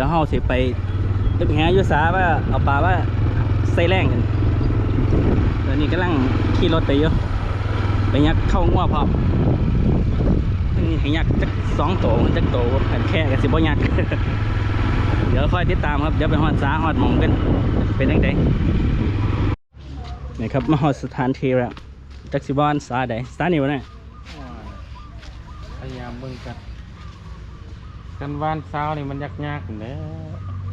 ดี๋ยวเฮาสิไปตึกแหยุสาว่าเอาปลาว่าใส่แรงกันตอนนี้กำลังขี่รถไปอยู่ไปยักเข้างัวพร้อมนี่ให้ยักจักสองโตมันจักโตอันแค่กับสิบ่ยักเดี๋ยวค่อยติดตามครับเดี๋ยวไปหอดสาหอดมองกันเป็นยังไงนี่ครับมาหอดสถานที่แล้วจักสิบอนสาใดสานี่วะเนี่ยพยายามเบิ่งกัน กันวานเช้านี่มันยากยากๆแหล้ว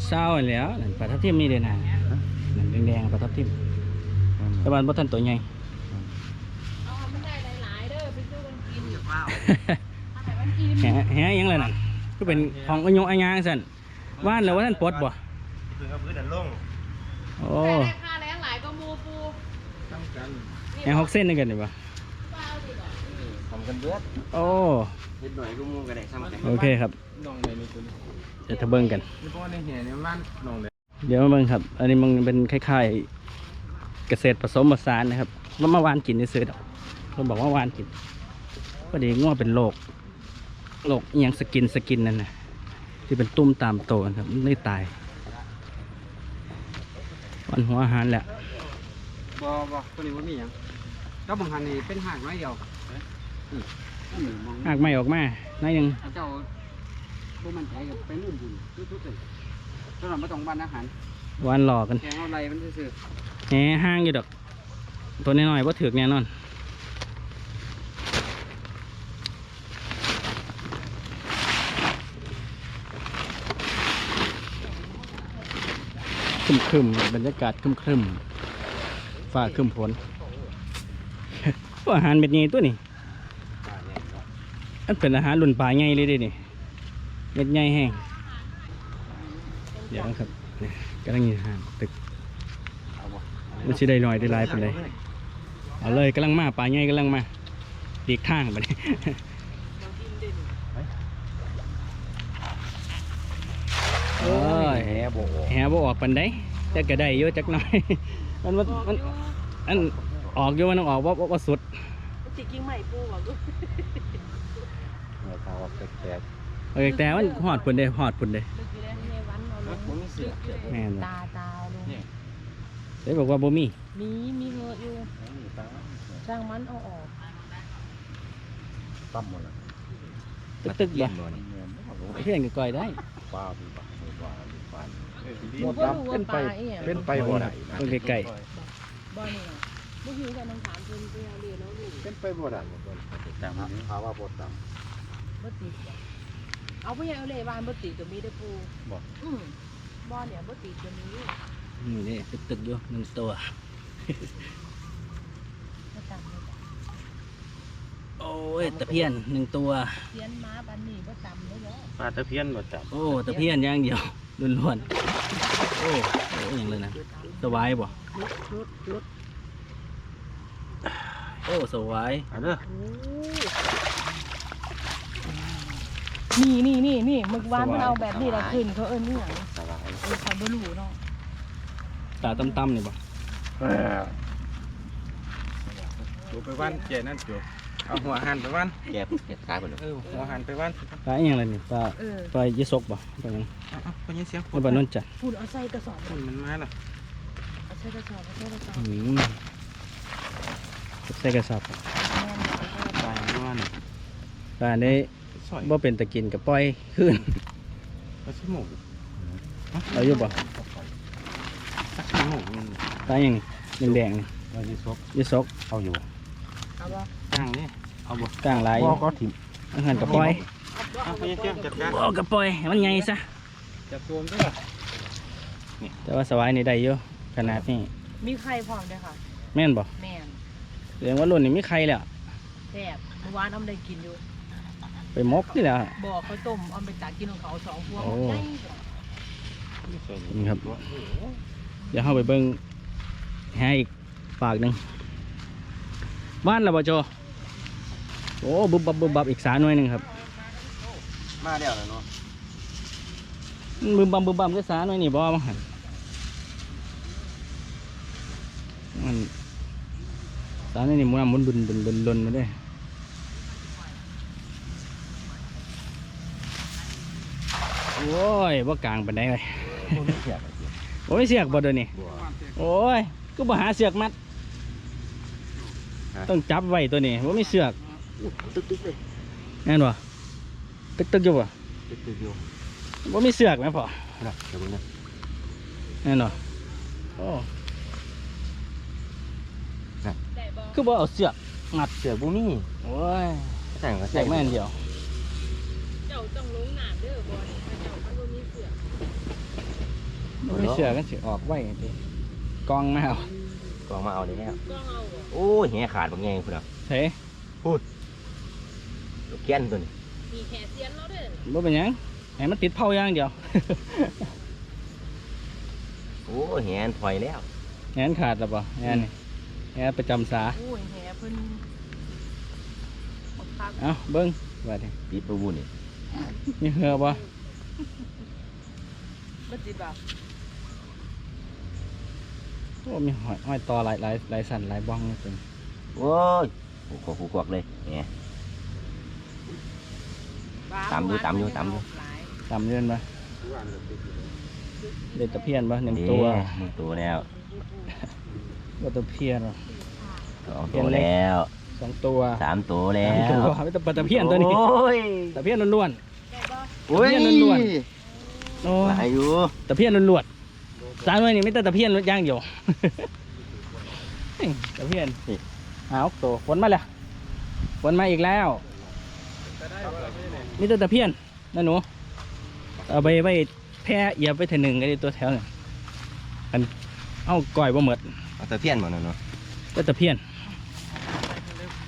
เศร้าอันแหล้วนั่นปลาทับทิมนี่เด้นะนั่นแดงๆปลาทับทิมแต่วันบ่ทันตัวใหญ่เอามันได้หลายๆเด้อไปซื้อกันกินอย่าเฝ้าแหแหยังเลยนั่นก็เป็นของอายุอายางสั่นว่านแล้วว่าท่านปลดบ่เพิ่งเอาพื้นดันลงโอ้แต่ราคาแรงหลายก็มูปูตั้งกันแหงหกเส้นนี่กันดีบ่เปล่าดิบ่ทำกันเบิดโอ้นิดหน่อยก็มูกันได้ซ้ำกันโอเคครับ น้องในนี่ตัวนี้เดี๋ยวจะเบิ่งกัน นี่เพราะว่าในแห่เนี่ยมันน้องเลยเดี๋ยวมาเบิ่งครับ อันนี้มันเป็นคล้ายๆเกษตรผสมผสานนะครับว่ามาหวานกินซื้อๆดอกเขาบอกว่าหวานกินพอดีง่วเป็นโรคโรคอหยังสกินสกินนั่นนะที่เป็นตุ้มตามโตนะครับไม่ตายวันหัวอาหารแหละบ่บ่ตัวนี้บ่มีหยังแล้วบางหันนี่เป็นหากน้อยเดียวนี่นี่มองหากไม่ออกมาน้อยหนึงเขาเจ้า บ่มันใจกับไปนู่นบุญทุกๆเลยสำหรับบ่ต้องบ้านอาหารหวานหลอกกันแกงเอาไรมันซื่อแหห้างอยู่ดอก ตัวน้อยๆว่าถือกแน่นอนครึมครึมๆบรรยากาศครึมครึมๆฟ้าครึมฝนว่าอาหารเป็นไงตัวนี้อันเป็นอาหารรุ่นปลาใหญ่เลยเดินี่ เม็ดใหญ่แห้งเดี๋ยวครับนี่กำลังยินอาหารตึกมันสิได้หน่อยได้หลายปานใดเอาเลยกำลังมาปลาใหญ่กำลังมาดีกทางบัดนี้โอ้ยแหบโบแหบ่ออกปันไดแต่ก็ได้เยอะจักหน่อยมันมันมันอันออกอยู่มันต้องออกว่าว่าว่าสุดจิกิ้งใหม่ปูบอกลูกเงาขาวแตก เออแต่มันหอดพุ่นเด้หอดพุ่นเด้ลึกอยู่แล้วในวันเราลงๆมันมีเสือเสือแม่นบ่ตาตาลงได้บอกว่าบ่มีมีมีเหอะอยู่ช่างมันเอาออกปั๊มหมดแล้วตึกตึกบ่บ่นี่เพื่อนก็ก่อยได้ปลาปีปลาปลาปลาบ่รู้ว่าปลาอีหยังเป็นไปบ่ได้นะเพิ่งใกล้บ่นี่น่ะบ่หิวกันน้องถามเพิ่นเพิ่นเอาเรียนแล้วลูกเป็นไปบ่ได้แต่ว่าภาวะบ่ต่บ่ติดบ่ เอาไปยังเอาเลยบ้านบ่ติดก็มีได้อปูบ่ อืมบ่เนี่ยบ่ติดก็มีนี่นี่ตึกตึกอยู่หนึ่งตัวบ่ตามบ่ตามโอ้ยตะเพียนหนึ่งตัวเสียนม้าปานนี้บ่ตามเลยเนาะปลาตะเพียนบ่จับโอ้ตะเพียนอย่างเดียวล้วนๆโอ้โหอย่างเลยนะสวายบ่ลุดลุดลุดโอ้สวายเอาเด้อ นี่นี่นี่นี่มึกวานมันเอาแบบนี้ละขึ้นเขาเอิ้นนี่หยังำสบายเออเขาบ่รู้เนาะตาต่ำๆนี่บ่จูไปว่านเจนั่นจูเอาหัวหันไปว่านแกบแกบกายหมดเลยเออหัวหันไปว่านปลาอหย่างไรนี่ปลาเออปลายี่สกบ่ปลาหยังเอาเอาไปยินเสียงปลาบานนจัดพูดเอาใส่กระสอบคนมันมาแล้วเอาใส่กระสอบเอาใส่กระสอบอืมใส่กระสอบแม่นเอาใส่กระสอบตายว่านปลานี้ สอยบ่เป็นตะกินกับปล่อยขึ้นปลาชิมูกเอาอยู่บ่ปลาชิมูกนี่ปลาอย่างนี้แดงๆนี่เราจะซบยี่สกเอาอยู่เอาบ่จ้างนี่เอาบ่กลางหลายพ่อก็ถิ่มอาหารกับปล่อยเอาไปยินเสียงจัดการบ่กับปล่อยให้มันใหญ่ซะจับตัวมันด้วยแต่ว่าสวายนี่ได้อยู่ขนาดนี้มีไข่พร้อมด้วยค่ะ แม่นบ่แม่นแสดงว่ารุ่นนี้มีไข่แล้วแซ่บเมื่อวานเอามาได้กินอยู่ ไปมกนี่แหละ บ่อข้าวต้มเอาไปตักกินของเขาสองพวงโอ้ใหญ่นี่ครับ เดี๋ยวเข้าไปเบิ้งแหอีกปากหนึ่งบ้านเราบ่โจโอ้บุบบับบุบบับอีกสาหน่วยหนึ่งครับมาเดี๋ยวแล้วเนาะบึมบัมบึมบัมก็สาหน่อยนี่บ่มั้งหันมันสาหน่อยนี่หมุนหมุนดุนดุนดุนดุนมาเด้ โอ้อ้ยบ่กลางปานใดเลยบ่มีเสียกโอ้ยเสือกบ่เดี๋ยวนี้บัวโอ้ยก็บ่หาเสือกมัดฮะต้องจับไว้ตัวนี้บ่มีเสือกตึ๊กตึ๊กเลยแน่นบ่ตึกตึกอยู่บ่ตึ๊กตึ๊กอยู่บ่มีเสือกแม่พ่อนะเดี๋ยวมึงนะแน่นบ่โอ้ได้บ่คือบ่เอาเสือกงัดเสือกบ่มีโอ้ยสั่งก็เสืใส่อกแม่นเดียว เจ้าต้องลงน้ำเด้อบ่นี่ถ้าเจ้ามันบ่มีเสือ บ่มีเสือกก็สิออกไว้ติกองมาเอากองมาเอาได้แล้วก็เอาบ่โอ้ยแหขาดบ่แงพุ่นน่ะเฮ้ยลูกแก้นตัวนี้มีแห่เซียนแล้วเด้อบ่เป็นหยังให้มันติดเผาอย่างเดียวโอ้ยแหนถอยแล้วแหนขาดแล้วบ่แหนนี่แหนประจำสาโอ้ยแห่เพิ่นบักคักเอ้าเบิ่งว่าดิปิดประวุนนี่มีเหือบ่บ่สิบ่ โอ้มีหอยหอยต่อหลายหลายหลายสันหลายบ้องนี่เป็นโอ้ยกูกวกกูกวกเลยแหมตามอยู่ตามอยู่ตามอยู่ตำเยืนบ่เด็ดตะเพียนบ่หนึ่งนี่ตัวหนึ่งตัวแล้วบ่ตะเพียนหรอสองตัวแล้วสองตัวสามตัวแล้สามวตัวไม่ต้องปลาตะเพียนตัวนี้โอ้ยตะเพียนล้วนได้บ่โอ้ยเพี้ยนล้วนๆโอ้หลายอยู่ตะเพียนล้วนๆ สามตัวนี่ไม่แต่ตะเพียนล้วนอย่างเดียวเฮ้ยตะเพียนนี่เอาตัวฝนมาแล้วฝนมาอีกแล้วนี่แต่ตะเพียนนั่นหนูเอาไปไว้แพร่เหยียบไปเถอะหนึ่งไอ้ตัวแถวนี่อันเอาก่อยบ่หมดเอาตะเพียนหมดแล้วเนาะแต่ตะเพียน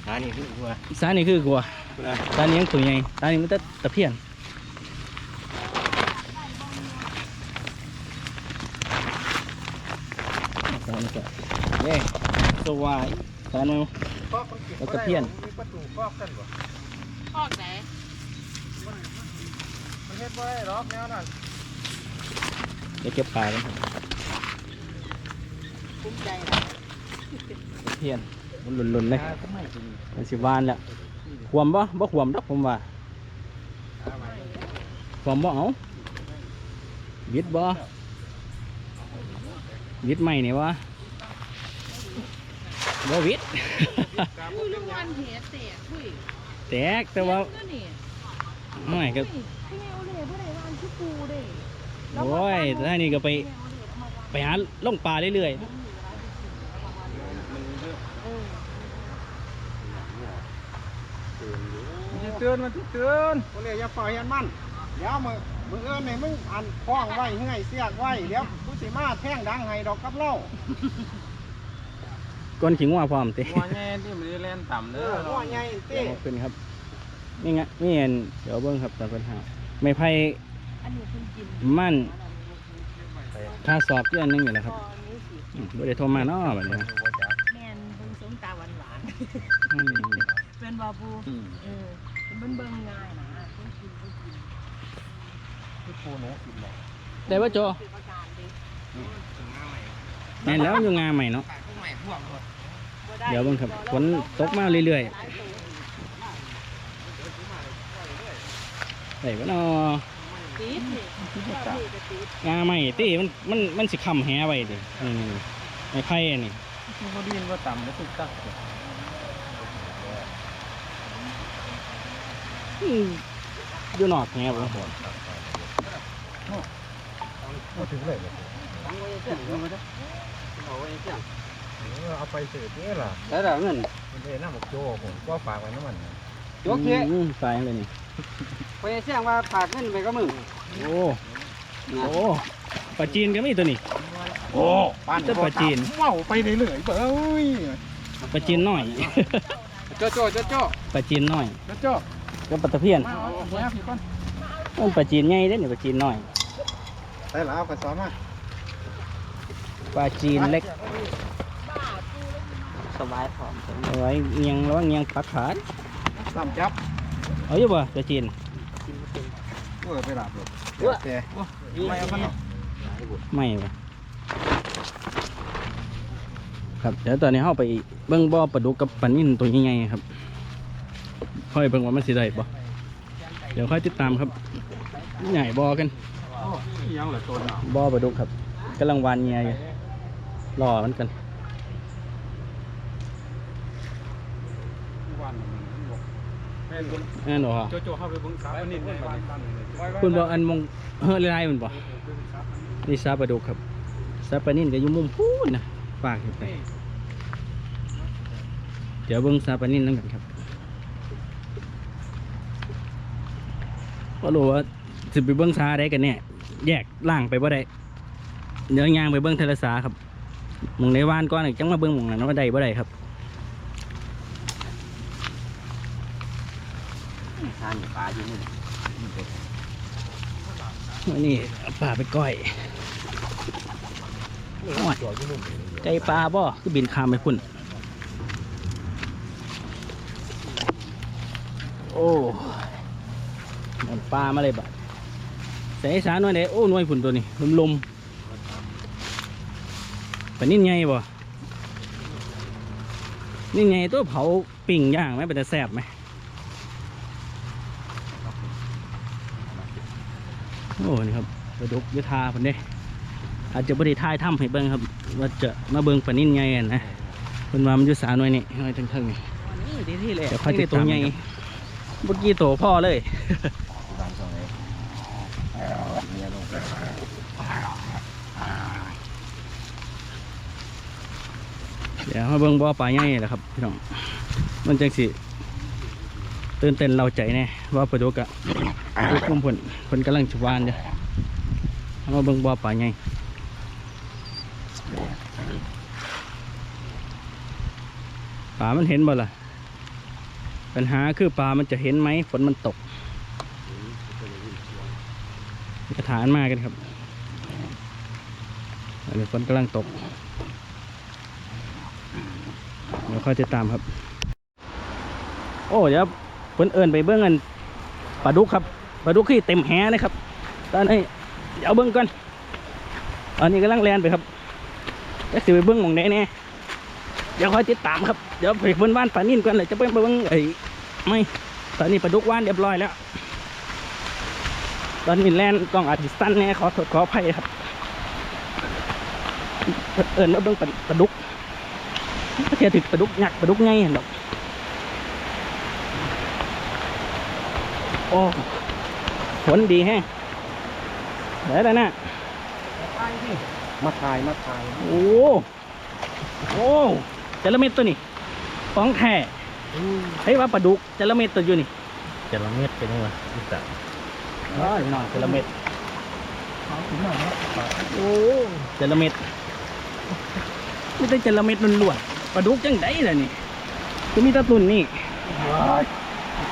อันนี้คือว่าสานี่คือกลัวสานี่ยังตัวใหญ่สานี่มันแต่ตะเพียน สานี่ก็เย้สวายสานี่แล้วตะเพี้ยนออกไหนมันเฮ็ดี๋ยวนั่นจะเก็บปลากันครับภูมิใจนะเพี้ยนมันหลุนๆเลยมันสิวานแล้วขวมบ่บ่ขวมดอกผมว่าขวมบ่เอาวิดบ่ วิดใหม่นี่วะบ่วิดอุ้ยลูกวันแห่แตกเฮ้ยแตกแต่ว่าเจ็บนี่ไม่ก็เฮ้ยพี่แมวเลยบ่ได้วานชื่อปูเด้โอ้ยแต่ท่านี่ก็ไป ไปหาล่องปลาเรื่อยมันเตือนมันเตือนคนเลยอย่าปล่อยยันมันเดี๋ยวมือ มือเอื้อนนี่มึงอันคล้องไว้เฮือยเสียกไว้เดี๋ยวผู้สิมาแท่งดังให้ดอกกับเล่าๆก้นขิงว่าพร้อมเต้หัวแง่ที่มันได้เล่นต่ำเอเด้ออหัวใหญ่เต้ขึ้นครับ นี่ไงนี่เห็นเดี๋ยวเบิ้งครับตาเป็นหาไม่ไพ่อันนี้เพิ่นกินมั่นค่าสอบที่อันหนึงอยู่นะครับตอนนี้สิอืมบ่ได้โทรมาเนาะแบบนี้นะแม่นเบิ่งสงตาหวานหวานอืมๆเป็นบาบูเออมันเบิ่งง่ายนะเพิ่นกินเพิ่นกิน ได้ว่าโจเป็นประการเด้แม่นแล้วอยู่งานใหม่เนาะบ่ไเดี๋ยวเบิ่งครับฝนตกมาเรื่อยๆได้ว่าเนาะติดนี่เจ้าพี่ก็ติดงานใหม่ตีมันมันมันสิค้ำแหไว้ดินี่ๆไม่ไพ่อันนี้มันก็ดินว่าต่ำแล้วตุกตักอืมอยู่นอกแหบ่ เอาไปสืบนี่ล่ะได้แล้วเงินมันได้น้ำหมกโจ้ผมก็ฝากไว้น้ำมันโอเคอืมสายเลยนี่ไปเสียงว่าฝากเงินไปกับมึงโอ้โอ้ปลาจีนก็มีตัวนี้โอ้เจ้าปลาจีนว้าวไปเรื่อยๆเบ้ยปลาจีนน้อยโจ้โจ้โจ้โจ้ปลาจีนน้อยโจ้ก็ปลาตะเพียนมาเอาหัวพี่ก่อนมันปลาจีนใหญ่เด้อนี่ปลาจีนน้อย ไปแล้วเอากระสอบมาปลาจีนเล็กสบายพร้อมเอาไว้เงียงระวังเงียงปักขาดสามจับเอาอยู่บ่ปลาจีนเออไปหลับเลยเดี๋ยวแต่ไม่เอามันหรอกไม่บ่ครับเดี๋ยวตอนนี้เฮาไปเบิ่งบ่อปลาดุกกับปลานิ่นตัวใหญ่ๆครับค่อยเบิ่งว่ามันสิได้บ่เดี๋ยวค่อยติดตามครับ ใหญ่บ่อกัน ยังเหลือตัวเนาะบ่อปลาดุกครับกำลังวานเงียอยู่รอมันกันวันมันบอกแม่นคนแน่นอนโจโจเข้าไปเบิ่งสาวอันนี้ในบ้านบ้านเลยคุณบอกอันมงเฮ้ยไรมันบ่นี่ซาปลาดุกครับซาปลานิ่นก็อยู่มุมพูนนะฝากขึ้นไปเดี๋ยวเบิ้งซาปลานิ่นนั่นกันครับก็รู้ว่าสิไปเบิ้งซาได้กันเนี่ย แยกล่างไปบ่ได้เดี๋ยวยางไปเบิ้งเทเลสาครับหมองในวานก้อนอีกจังมาเบิ้งหมองนั้นว่าได้บ่ได้ครับทานปลาอยู่นี่อันนี้เอาปลาไปก้อยโอ้ยไก่ปลาบ่คือบินข้ามไปพุ่น โอ้มันปลามาเลยบัด ใส่สารหน่วยเด้โอ้หน่วยพุ่นตัวนี้ลมลมๆปลานิ่นไงบ่นี่ไงตัวเผาปิ่งย่างไหมเป็นแต่แซ่บไหมโอ้นี่ครับปลาดุกยุทาเพิ่นเด้อาจจะบริทายถ้ำให้เบิ่งครับ ว่าจะมาเบิ่งปลานิ่นไงอะนะเพิ่นว่ามันอยู่สาหน่วยนี่หน่วยทั้งๆนี่ดีที่เลยเดี๋ยวค่อยติดตัวใหญ่เมื่อกี้โตพ่อเลย บางช่องไหนเนี่ยลงไป เดี๋ยวมาเบิ่งบ่อปลาใหญ่แหละครับพี่น้องมันจังสิตื่นเต้นเราใจแน่ว่าปลาดุกอะลูกคุ้มผลผลกำลังจะวานเด้อเอามาเบิ่งบ่อปลาใหญ่ปลามันเห็นบ่ล่ะ ปัญหาคือปลามันจะเห็นไหมฝนมันตกกระถานมากันครับอันนี้ฝนกำลังตก เดี๋ยวค่อยติดตามครับ โอ้เดี๋ยวเพิ่นเอินไปเบื้องกันปลาดุกครับปลาดุกที่เต็มแหนะครับ ตอนนี้เดี๋ยวเบื้องก่อนอันนี้กำลังแลนไปครับจะสิไปเบื้องหมองไหนแน่เดี๋ยวค่อยติดตามครับเดี๋ยวไปเบิ้นว่านปลานิ่นก่อนเลยจะเบิ้งไปเบิ้องไอ้ไม่ตอนนี้ปลาดุกว่านเรียบร้อยแล้ว ตอนนี้แลนกล้องอาจจะสั้นแน่ขอขออภัยครับเพิ่นเอินว่าเบิ้องปลาปลาดุก เทียถึกปลาดุกยักษ์ปลาดุกไงเห็นดอกโอ้ฝนดีแฮะเดี๋ยวแล้วนะมาถ่ายมาถ่ายโอ้โอ้จระเม็ดตัวนี้ของแท้เฮ้ยว่าปลาดุกจระเม็ดตัวอยู่นี่จะละเม็ดเป็นยังไงรู้จักอ๋อนี่น้องจระเม็ดโอ้จระเม็ดไม่ใช่จระเม็ดล้วนๆป ลาดุกจังไดล่ะนี่คือมีแตะตุนนี่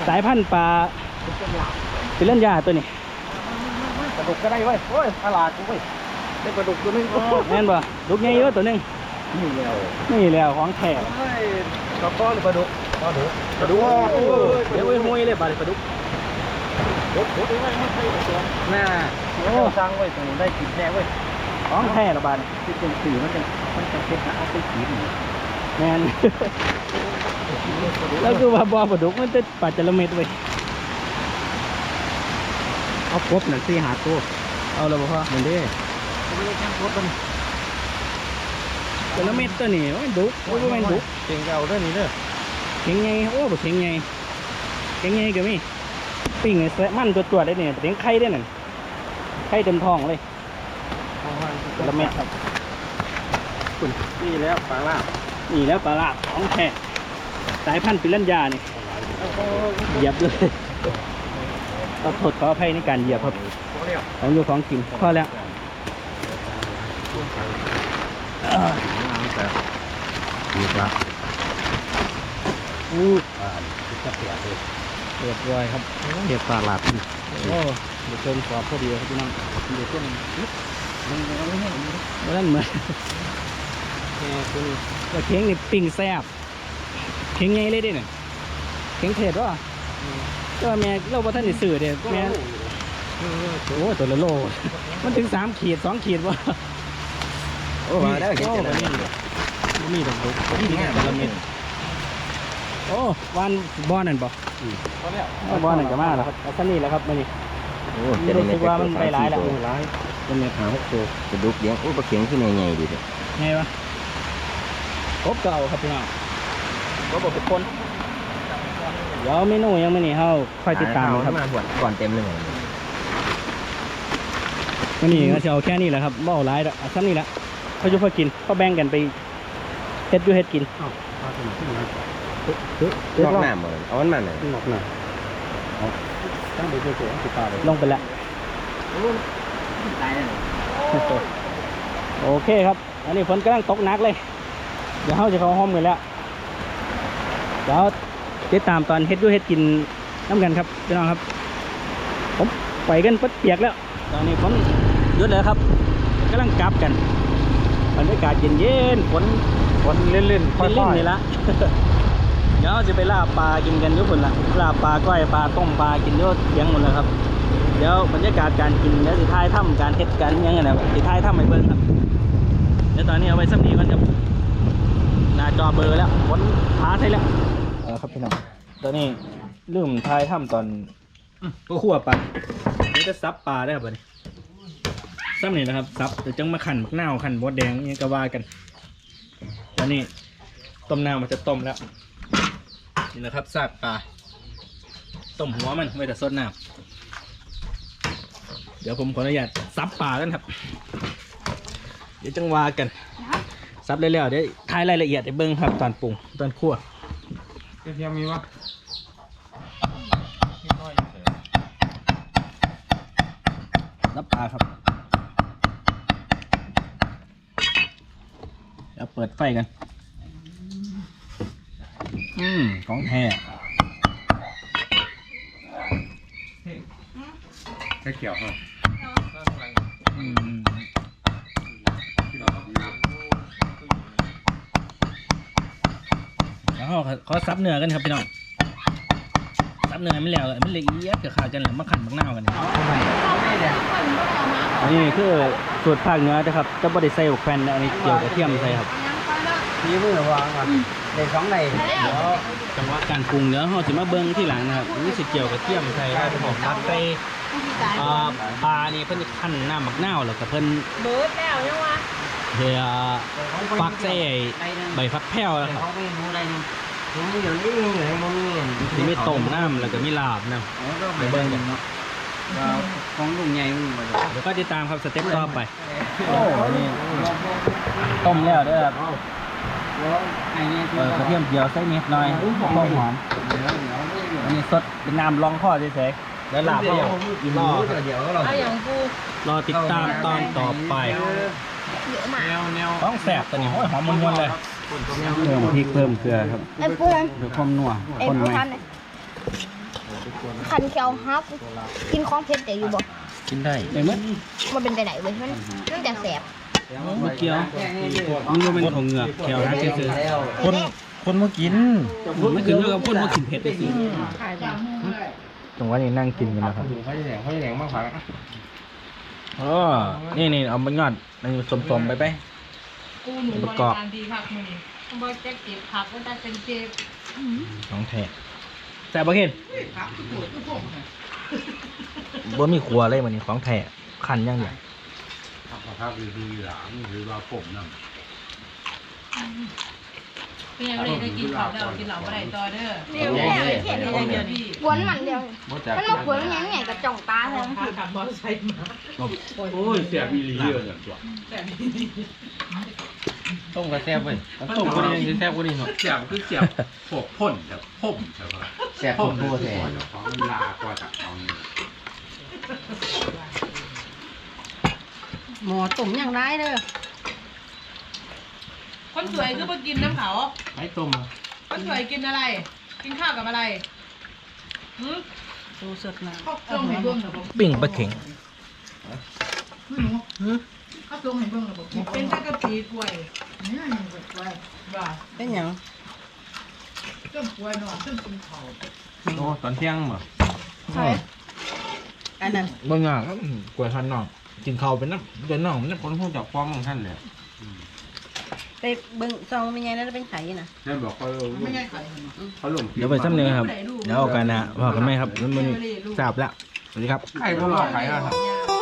สายพันธุ์ปลาเป็นเล่นยาตัวนี้ปลาดุกก็ได้เว้ยโอ้ยตลาดกูเว้ยได้ปลาดุกตัวนึงโอ้แม่นบ่ดุกใหญ่เยอะตัวหนึงนี่แล้วนี่แหล้วของแท้เฮ้ยกระป๋อหรือปลาดุกปลาดุกปลาดุกโอ้ยเดี๋ยวไอ้ห้วยเลยบาดนี้ปลาดุกรถรถไว้ไม่ใช่ตัวน่าโอ้โอ้สร้างไว้ตรงได้กินแน่เว้ยของแท้ละบาดนี้ที่เป็นสีมันจะมันจะเช็ดนะเอาไปกิน แม่นแล้วคือว่าบ่อปลาดุกมันจะปลาจระเม็ดเว้ยเอาครบหนึ่งสี่หาตัวเอาแล้วบ่พ่อมันเด้ไม่ได้แค่ครบมันจระเม็ดตัวนี้โอ้ยดุกโอ้ยบ่แม่นดุกเก่งเอาด้วยนี่เด้อเข็งใหญ่โอ้บ่เข็งใหญ่เข็งใหญ่ก็มีปิ้งไอ้แซะมันตัวตัวๆได้เนี่ยเสียงไข่ได้นั่นไข่เต็มท้องเลยจระเม็ดครับนี่แล้วปลาลาบ นี่แล้วปลาลาบของแท้สายพันธุ์ปิรันยานี่เหยียบเลยขอโทษขออภัยในการเหยียบครับของอยู่ของกินพอแล้วอ่านี่ครับอู้จะเปียกเลยเรียบร้อยครับเรียกปลาหลับโอ้เดี๋ยวเติมกรอบพอดีครับพี่น้องเดี๋ยวต้นมันยังไม่แห้งว่านั่นเหมือน แค่ตัวนี้ว่าเค้งนี่ปิ้งแซ่บเค้งไงเลยเด้เนี่ยเค้งเทศวะก็แม่เราบ่ท่านได้ซื้อเด้แม่โอ้ตัวละโล มันถึงสามขีดสองขีดวะโอ้มาได้เห็นโอ้จะบ่ได้มีบ่มีดอกดุกบ่มีแค่ละเม็ดโอ้วานบ่อนั่นบ่พอแล้วเอาบ่อนั่นก็มาแล้วครับเอาซันนี่แหล้วครับมานี่โอ้จะได้รู้ไม่สึกว่ามันไปหลายแล้วหลายเป็นแม่ขาวโคกระดูกเลี้ยงโอ้ปลาเข็งขึ้นใหญ่ๆดิเด้อไงวะ ครบเก่าครับพี่น้องครบหมดทุกคนเดี๋ยวเมนูยังไม่นี่เฮาค่อยติดตามครับมาบวชก่อนเต็มเลยวันนี้ก็จะเอาแค่นี้แหละครับบ่เอาหลายแล้วเอาซ้ำนี่แหละเขาจะพอกินเขาแบ่งกันไปเฮ็ดอยู่เฮ็ดกินนอกน้ำเลยเอามันมาหน่อยนอกหน่อยเอาตั้งไปเฉยๆติดตาเลยลงไปแล้วโอเคครับ อันนี้ฝนกำลังตกหนักเลย เดี๋ยวเขาจะเข้าห้องกันแล้วเดี๋ยวติดตามตอนเฮ็ดด้วยเฮ็ดกินน้ำกันครับพี่น้องครับ ผมไปกันปัดเปียกแล้ว ตอนนี้ฝนหยุดแล้วครับกำลังกลับกันบรรยากาศเย็นๆฝนคนเล่นๆค่อยเล่นๆๆนี่ละเดี๋ยวจะไปล่าปลากินกันอยุคนละล่าปลาก้อยปลาต้มปลากินอยุเสียงหมดแล้วครับ เดี๋ยวบรรยากาศการกินเดี๋ยวสิท้ายถ้ำการเฮ็ดการอิหยังไงนะสิท้ายถ้ำไปเบิ่งครับเดี๋ยวตอนนี้เอาไว้สักนีมันจะห น้าจอเบลอร์แล้วฝนพาใช่แล้วเออครับพี่น้องตอนนี้ลืมท้ายถ้ำตอนคั่วปลาเดี๋ยวจะซับปลาได้ครับบัดนี้ซับนี่นะครับซับเดี๋ยวจังมาขันมักนาวขันบดแดงอิหยังก็ว่ากันตอนนี้ต้มน้ำมันจะต้มแล้วนี่แหละครับซากปลาต้มหัวมันไว้แต่ซดน้ำเดี๋ยวผมขออนุญาตซับปลากันครับ เดี๋ยวจังว่ากัน ซับเร็วๆเดี๋ยวทายรายละเอียดให้เบิ้งครับตอนปรุงตอนคั่วกระเทียมมีวะซับปลาครับเดี๋ยวเปิดไฟกัน อืมของแท้แค่เกี่ยวครับ แล้วเขาเขาซับเนื้อกันครับพี่น้องซับเนื้อไม่แล้วมันละเอียดกับข้าวจันหรือมะขันมะนาวกันเนี่ยอันนี้คือสูตรภาคเหนือนะครับจะบดิใส่บุกแผ่นอันนี้เกี่ยวกับเทียมใส่ครับนี่มือวางอะในสองในเดี๋ยวจังหวะการปรุงเดี๋ยวเราจะมาเบิ้งที่หลังนะครับนี่สิเกี่ยวกับเทียมใส่ครับผมตักใส่อ่าปลานี่เพิ่นขั้นน้ำมักนาวแล้วก็เพิ่นเบิร์ดแล้วยังวะ เฮียฟักใส่ใบฟักแพ้วนะครับเขาไม่รู้อะไรนึงผมมีอยู่นี่เหนื่อยมันมีที่มีต้มน้ำแล้วก็มีลาบนะไปเบิ้งกันเนาะของลุงใหญ่มึงมาเดี๋ยวก็ติดตามครับสเต็ปต่อไปโอ้นี่ต้มแล้วเด้อครับเออกระเทียมเจียวใส่นิดหน่อยต้มหอมอันนี้สดเป็นน้ำรองข้อเฉยๆแล้วลาบก็รอครับเดี๋ยวเราเอาอย่างกูรอติดตามตอนต่อไป เยอะมากแนวแนวต้องแสบตัวนี้โอ้ยหอมมันวนเลยเพิ่มพริกเพิ่มเกลือครับไอ้เพื่อนเพื่อความนัวไอ้คนผู้ไหมทันเนี่ยคันเคียวฮักกินของเผ็ดแต่อยู่บ่กินได้ได้ไหมมันเป็นไปไหนเว้ยมันมันจะแสบไม่เกี่ยวมันก็เป็นของเหงือกแถวนั้นคือคนคนมากินมันขึ้นอยู่กับคนว่ากินเผ็ดได้สิ ตรงว่านี่นั่งกินกันนะครับ เขาจะแหลงเขาจะแหลงมากกว่า อ๋อนี่นี่เอาไปยอดมันสมๆไปไป กูหนูประกอบดีผักมือนี่บ่จะเก็บผักก็จะเป็นเจ็บของแท้แต่บะเห็นบ่มีครัวเลยมันนี่ของแท้ขันอย่างเดียว เป็นยังไงได้กินข้าวแล้วกินเหล้าอะไรต่อเด้อเดี๋ยวแม่เลยเผ็ดเดี๋เลยวยเดี๋ยวพี่กวนมันเดียว บ่จักมันมาขวนมันยังไงกับจ่องตาเลยมันพาคือขับมอเตอร์ไซค์มาโอ้ยเสียบีรีเยอะอย่างตัวแต่ต้มกระแซบเว้ยต้มกระเทียมจะแซบกว่านี้เนาะเสียบคือเสียบพวกพ่นแบบพ่มใช่ปะแซ่บคนพูดแท้ของมันลากว่าจากของนี่หมอตุ่มอย่างไรเด้อ คนสวยคือมากินน้ำเขา ไอ้ต้มอะคนสวยกินอะไร กินข้าวกับอะไรหืมดูสดนะข้าวต้มให้เบิ่งเหรอบอกปิ้งปลาเข็งข้าวต้มให้เบิ่งเหรอบอกเป็นจักรปีกล้วยนี่มันกล้วยว่าเป็นหยังต้มกล้วยเนาะต้มกินข้าวโอ้ตอนเที่ยงบ่ใช่อันนั้นบางอย่างก็กล้วยทันน้องกินข้าวเป็นน้ำเดินน้องมันน้ำคนพูดจากความของท่านเลยไป เบิ่งซองเป็นไงนั่นเป็นไข่นะนั่นบอกเขาไม่ใช่ไข่เขาลงเดี๋ยวไปซ้ำเนื้อครับ เดี๋ยวเอากันนะพอกันไหมครับแล้วมันทราบแล้วสวัสดีครับใครก็รอใครอะ